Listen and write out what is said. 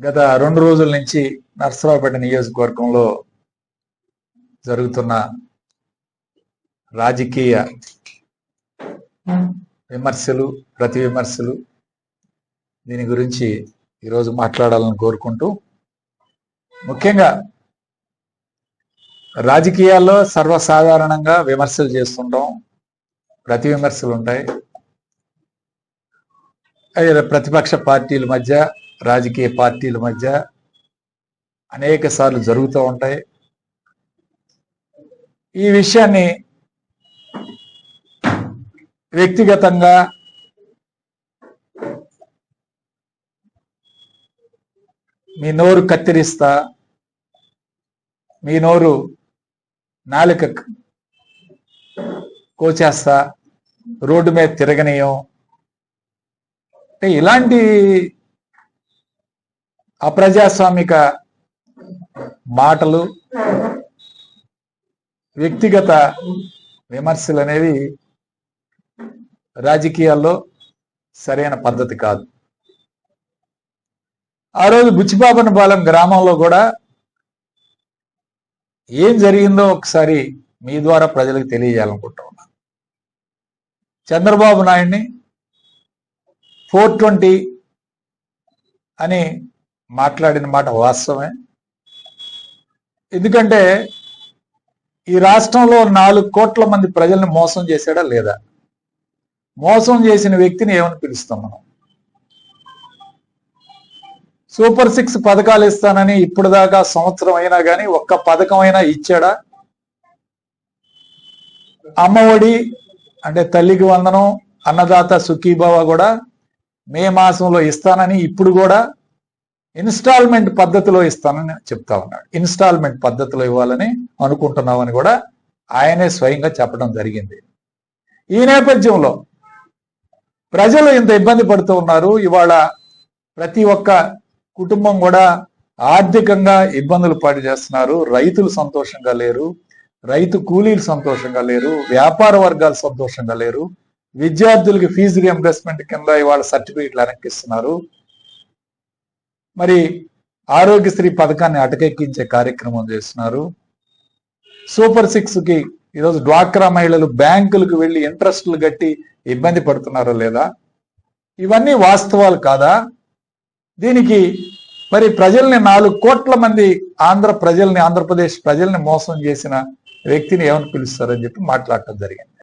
గత రెండు రోజుల నుంచి నర్సరావుపేట నియోజకవర్గంలో జరుగుతున్న రాజకీయ విమర్శలు ప్రతి విమర్శలు దీని గురించి ఈరోజు మాట్లాడాలని కోరుకుంటూ ముఖ్యంగా రాజకీయాల్లో సర్వసాధారణంగా విమర్శలు చేస్తుంటాం. ప్రతి విమర్శలు ఉంటాయి. ప్రతిపక్ష పార్టీల మధ్య రాజకీయ పార్టీల మధ్య అనేక సార్లు జరుగుతూ ఉంటాయి. ఈ విషయాన్ని వ్యక్తిగతంగా మీ నోరు కత్తిరిస్తా మీ నోరు నాలుక కోచేస్తా రోడ్డు మీద తిరగనీయం అంటే ఇలాంటి అప్రజాస్వామిక మాటలు వ్యక్తిగత విమర్శలు అనేవి రాజకీయాల్లో సరైన పద్ధతి కాదు. ఆ రోజు బుచ్చిపాపనపాలెం గ్రామంలో కూడా ఏం జరిగిందో ఒకసారి మీ ద్వారా ప్రజలకు తెలియజేయాలనుకుంటా ఉన్నాను చంద్రబాబు నాయుడిని ఫోర్ ట్వంటీ అని మాట్లాడిన మాట వాస్తవమే. ఎందుకంటే ఈ రాష్ట్రంలో నాలుగు కోట్ల మంది ప్రజల్ని మోసం చేశాడా లేదా? మోసం చేసిన వ్యక్తిని ఏమని పిలుస్తాం మనం? సూపర్ సిక్స్ పథకాలు ఇస్తానని ఇప్పుడు దాకా సంవత్సరం అయినా కానీ ఒక్క పథకం అయినా ఇచ్చాడా? అమ్మఒడి అంటే తల్లికి వందనం అన్నదాత సుఖీభావ కూడా మే మాసంలో ఇస్తానని ఇప్పుడు కూడా ఇన్స్టాల్మెంట్ పద్ధతిలో ఇస్తానని చెప్తా ఉన్నాడు. ఇన్స్టాల్మెంట్ పద్ధతిలో ఇవ్వాలని అనుకుంటున్నామని కూడా ఆయనే స్వయంగా చెప్పడం జరిగింది. ఈ నేపథ్యంలో ప్రజలు ఇంత ఇబ్బంది పడుతూ ఉన్నారు. ఇవాళ ప్రతి ఒక్క కుటుంబం కూడా ఆర్థికంగా ఇబ్బందులు పాటు చేస్తున్నారు. రైతులు సంతోషంగా లేరు. రైతు కూలీలు సంతోషంగా లేరు. వ్యాపార వర్గాలు సంతోషంగా లేరు. విద్యార్థులకి ఫీజు రియంబర్స్మెంట్ కింద ఇవాళ సర్టిఫికెట్లు వెనక్కిస్తున్నారు. మరి ఆరోగ్యశ్రీ పథకాన్ని అటకెక్కించే కార్యక్రమం చేస్తున్నారు. సూపర్ సిక్స్కి ఈరోజు డ్వాక్రా మహిళలు బ్యాంకులకు వెళ్ళి ఇంట్రెస్ట్లు కట్టి ఇబ్బంది పడుతున్నారో లేదా? ఇవన్నీ వాస్తవాలు కాదా? దీనికి మరి ప్రజల్ని నాలుగు కోట్ల మంది ఆంధ్ర ప్రజల్ని ఆంధ్రప్రదేశ్ ప్రజల్ని మోసం చేసిన వ్యక్తిని ఏమని పిలుస్తారని చెప్పి మాట్లాడటం జరిగింది.